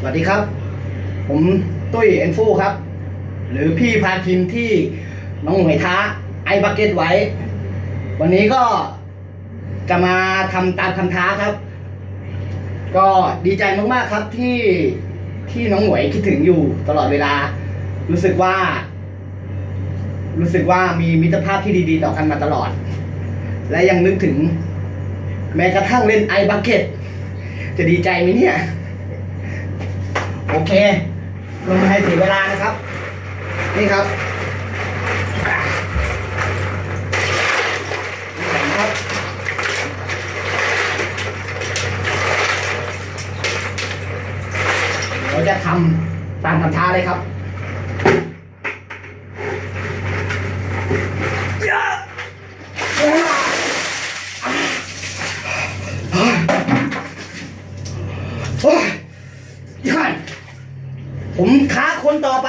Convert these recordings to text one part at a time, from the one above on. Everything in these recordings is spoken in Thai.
สวัสดีครับ ผมตุ้ยเอ็นฟูครับ หรือพี่พาคินที่น้องหวยท้าไอบักเก็ตไว้ วันนี้ก็จะมาทำตามคำท้าครับ ก็ดีใจมากๆครับที่ที่น้องหวยคิดถึงอยู่ตลอดเวลา รู้สึกว่า รู้สึกว่ามีมิตรภาพที่ดีๆ ต่อกันมาตลอด และยังนึกถึง แม้กระทั่งเล่นไอบักเก็ตจะดีใจไหมเนี่ย โอเคลงมาให้เสียเวลานะครับ นี่ครับครับเราจะทำตามคำท้าเลยครับ ผมท้าคนต่อไป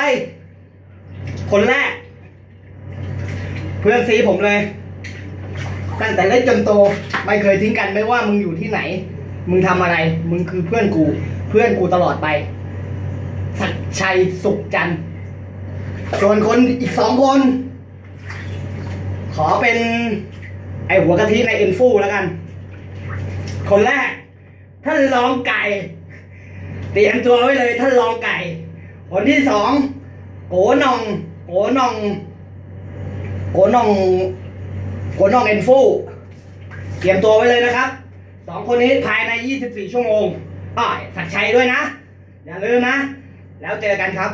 คนแรก เพื่อนซีผมเลย ตั้งแต่เล็กจนโต ไม่เคยทิ้งกันไม่ว่ามึงอยู่ที่ไหน มึงทำอะไร มึงคือเพื่อนกู เพื่อนกูตลอดไปศักดิ์ชัยสุขจันทร์ส่วนคนอีกสองคน ขอเป็น ไอหัวกะทิในเอ็นฟูแล้วกัน คนแรกท่านรองไก่ เตรียมตัวไว้เลยท่านรองไก่ คนที่สองโกนองโกนองโกนองโกนองเอ็นฟูเตรียมตัวไว้เลยนะครับสองคนนี้ภายใน 24 ชั่วโมงอ้อยสักดิ์ชัยด้วยนะ อย่าลืมนะ แล้วเจอกันครับ